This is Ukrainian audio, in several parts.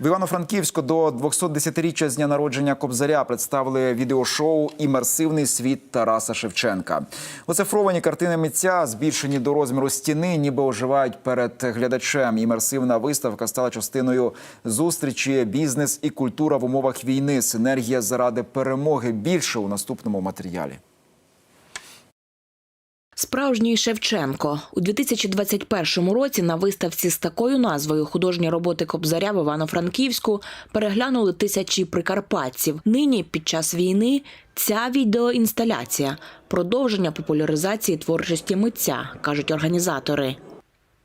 В Івано-Франківську до 210-річчя з дня народження Кобзаря представили відеошоу Імерсивний світ Тараса Шевченка. Оцифровані картини митця, збільшені до розміру стіни, ніби оживають перед глядачем. Імерсивна виставка стала частиною зустрічі бізнес і культура в умовах війни. Синергія заради перемоги. Більше у наступному матеріалі. Справжній Шевченко у 2021 році на виставці з такою назвою художні роботи Кобзаря в Івано-Франківську переглянули тисячі прикарпатців. Нині під час війни ця відеоінсталяція продовження популяризації творчості митця, кажуть організатори.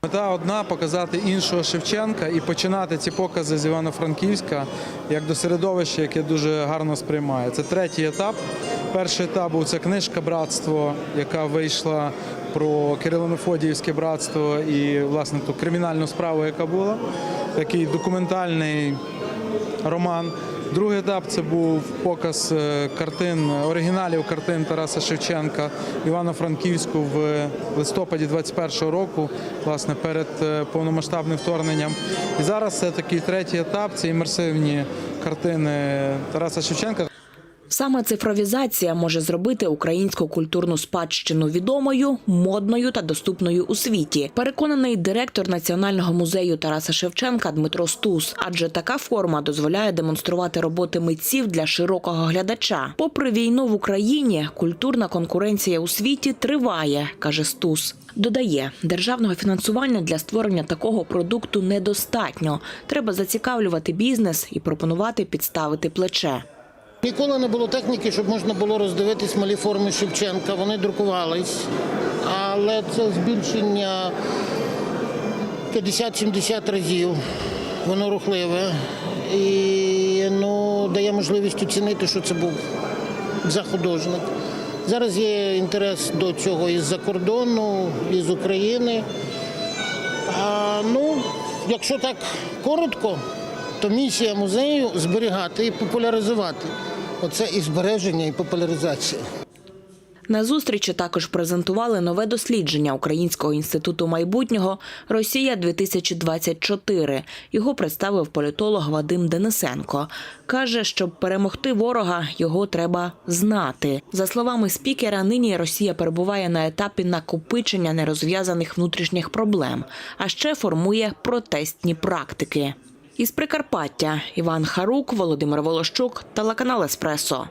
Мета одна показати іншого Шевченка і починати ці покази з Івано-Франківська як до середовища, яке дуже гарно сприймає. Це третій етап. Перший етап був це книжка Братство, яка вийшла про Кирило-Мефодіївське братство і власне ту кримінальну справу, яка була. Такий документальний роман. Другий етап це був показ е, картин, оригіналів картин Тараса Шевченка Івано-Франківську в листопаді 21-го року, власне, перед е, повномасштабним вторгненням. І зараз це такий третій етап це імерсивні картини Тараса Шевченка. Саме цифровізація може зробити українську культурну спадщину відомою, модною та доступною у світі. Переконаний директор Національного музею Тараса Шевченка Дмитро Стус. Адже така форма дозволяє демонструвати роботи митців для широкого глядача. Попри війну в Україні, культурна конкуренція у світі триває, каже Стус. Додає, державного фінансування для створення такого продукту недостатньо. Треба зацікавлювати бізнес і пропонувати підставити плече. Ніколи не було техніки, щоб можна було роздивитись малі форми Шевченка. Вони друкувались, але це збільшення 50-70 разів. Воно рухливе і ну, дає можливість оцінити, що це був за художник. Зараз є інтерес до цього із-за кордону, із України. А, ну, якщо так коротко, то місія музею зберігати і популяризувати. Оце і збереження, і популяризація. На зустрічі також презентували нове дослідження Українського інституту майбутнього Росія 2024 Його представив політолог Вадим Денисенко. каже, щоб перемогти ворога, його треба знати. За словами спікера, нині Росія перебуває на етапі накопичення нерозв'язаних внутрішніх проблем, а ще формує протестні практики. Із Прикарпаття Іван Харук, Володимир Волощук, телеканал Еспресо.